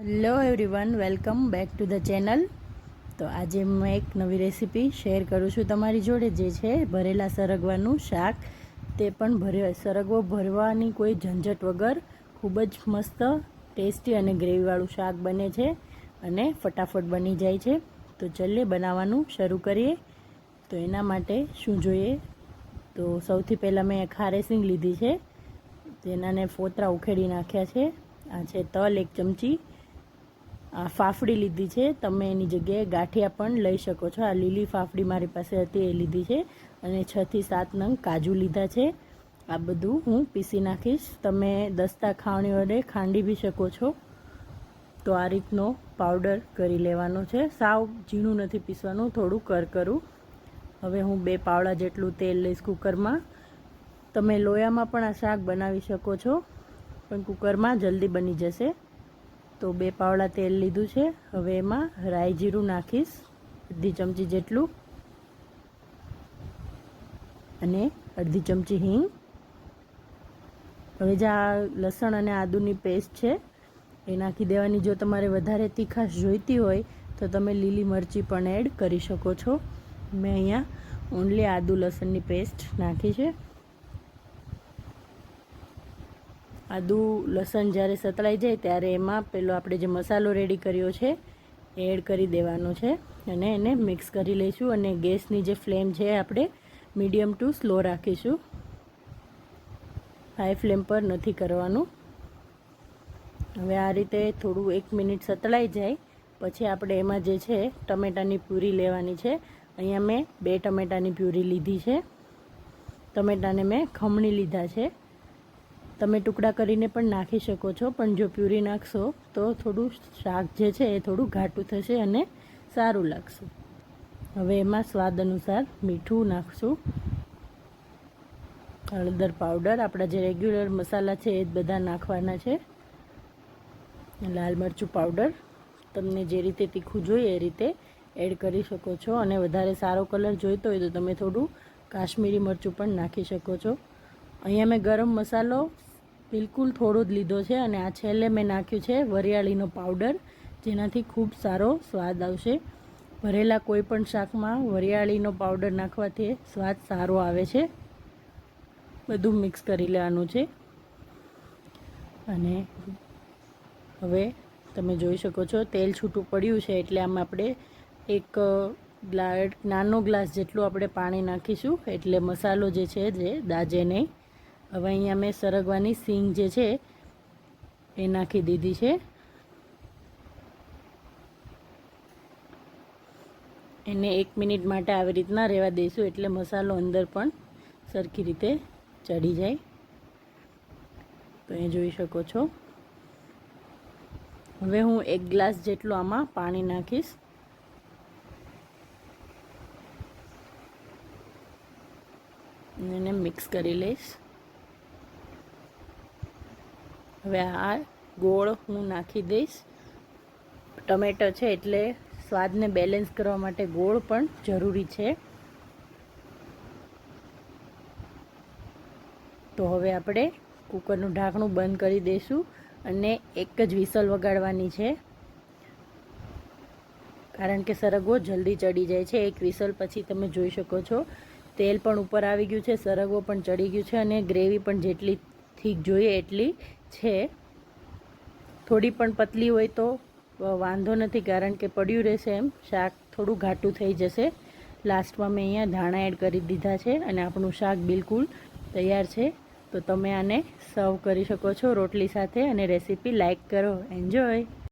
Hello everyone welcome back to the channel તો આજે હું એક નવી રેસીપી શેર કરું છું તમારી જોડે, જે છે ભરેલા સરગવાનું શાક. તે પણ ભરે, સરગવો ભરવાની કોઈ ઝંઝટ વગર ખૂબ જ મસ્ત, ટેસ્ટી અને ગ્રેવીવાળું શાક બને છે અને ફટાફટ બની જાય છે. તો ચલીએ બનાવવાનું શરૂ કરીએ. તો એના માટે શું જોઈએ? તો સૌથી પહેલાં મેં ખારેસિંગ લીધી છે. તેનાને ફોતરા ઉખેડી નાખ્યા છે. આ છે તલ એક ચમચી. ફાફડી લીધી છે. તમે એની જગ્યાએ ગાંઠિયા પણ લઈ શકો છો. આ લીલી ફાફડી મારી પાસે હતી, એ લીધી છે. અને છથી સાત નંગ કાજુ લીધા છે. આ બધું હું પીસી નાખીશ. તમે દસ્તા ખાવણી વડે ખાંડી બી શકો છો. તો આ રીતનો પાવડર કરી લેવાનો છે. સાવ ઝીણું નથી પીસવાનું, થોડું કર કરું હવે હું બે પાવડા જેટલું તેલ લઈશ કુકરમાં. તમે લોયામાં પણ આ શાક બનાવી શકો છો, પણ કુકરમાં જલ્દી બની જશે. તો બે પાવડા તેલ લીધું છે. હવે એમાં રાઈ જીરું નાખીશ, અડધી ચમચી જેટલું. અને અડધી ચમચી હિંગ. હવે જે આ લસણ અને આદુની પેસ્ટ છે, એ નાખી દેવાની. જો તમારે વધારે તીખાશ જોઈતી હોય, તો તમે લીલી મરચી પણ એડ કરી શકો છો. મેં અહીંયા ઓનલી આદુ લસણની પેસ્ટ નાખી છે. આદુ, લસણ જ્યારે સતળાઈ જાય ત્યારે એમાં પેલો આપણે જે મસાલો રેડી કર્યો છે, એ એડ કરી દેવાનો છે અને એને મિક્સ કરી લઈશું અને ગેસની જે ફ્લેમ છે આપણે મીડિયમ ટુ સ્લો રાખીશું. હાઈ ફ્લેમ પર નથી કરવાનું. હવે આ રીતે થોડું એક મિનિટ સતળાઈ જાય, પછી આપણે એમાં જે છે ટમેટાની પ્યુરી લેવાની છે. અહીંયા મેં બે ટમેટાની પ્યુરી લીધી છે. ટમેટાને મેં ખમણી લીધા છે. તમે ટુકડા કરીને પણ નાખી શકો છો, પણ જો પ્યુરી નાખશો તો થોડું શાક જે છે એ થોડું ઘાટું થશે અને સારું લાગશે. હવે એમાં સ્વાદ અનુસાર મીઠું નાખશું. હળદર પાવડર, આપણા જે રેગ્યુલર મસાલા છે એ જ બધા નાખવાના છે. લાલ મરચું પાવડર, તમને જે રીતે તીખું જોઈએ એ રીતે એડ કરી શકો છો. અને વધારે સારો કલર જોઈતો હોય તો તમે થોડું કાશ્મીરી મરચું પણ નાખી શકો છો. અહીંયા મેં ગરમ મસાલો બિલકુલ થોડો જ લીધો છે અને આ છેલ્લે મેં નાખ્યું છે વરિયાળીનો પાવડર, જેનાથી ખૂબ સારો સ્વાદ આવશે. ભરેલા કોઈપણ શાકમાં વરિયાળીનો પાવડર નાખવાથી સ્વાદ સારો આવે છે. બધું મિક્સ કરી લેવાનું છે. અને હવે તમે જોઈ શકો છો, તેલ છૂટું પડ્યું છે એટલે આમાં આપણે એક નાનો ગ્લાસ જેટલું આપણે પાણી નાખીશું, એટલે મસાલો જે છે, જે દાજે નહીં. હવે અહીંયા મેં સરગવાની સીંગ જે છે, એ નાખી દીધી છે. એને એક મિનિટ માટે આવી રીતના રહેવા દઈશું એટલે મસાલો અંદર પણ સરખી રીતે ચડી જાય. તો એ જોઈ શકો છો. હવે હું એક ગ્લાસ જેટલું આમાં પાણી નાખીશ. એને મિક્સ કરી લઈશ. હવે આ ગોળ હું નાખી દઈશ. ટમેટો છે એટલે સ્વાદને બેલેન્સ કરવા માટે ગોળ પણ જરૂરી છે. તો હવે આપણે કુકરનું ઢાંકણું બંધ કરી દઈશું અને એક જ વિસલ વગાડવાની છે. કારણ કે સરગવો જલ્દી ચડી જાય છે. એક વિસલ પછી તમે જોઈ શકો છો. તેલ પણ ઉપર આવી ગયું છે, સરગવો પણ ચડી ગયું છે અને ગ્રેવી પણ જેટલી થીક જોઈએ એટલી છે. થોડી પણ પતલી હોય તો વાંધો નથી કારણ કે પડ્યું રહેશે એમ. શાક થોડું ઘાટું થઈ જશે. લાસ્ટમાં મેં અહીંયા ધાણા એડ કરી દીધા છે અને આપણું શાક બિલકુલ તૈયાર છે. તો તમે આને સર્વ કરી શકો છો રોટલી સાથે અને રેસીપી લાઇક કરો. એન્જોય!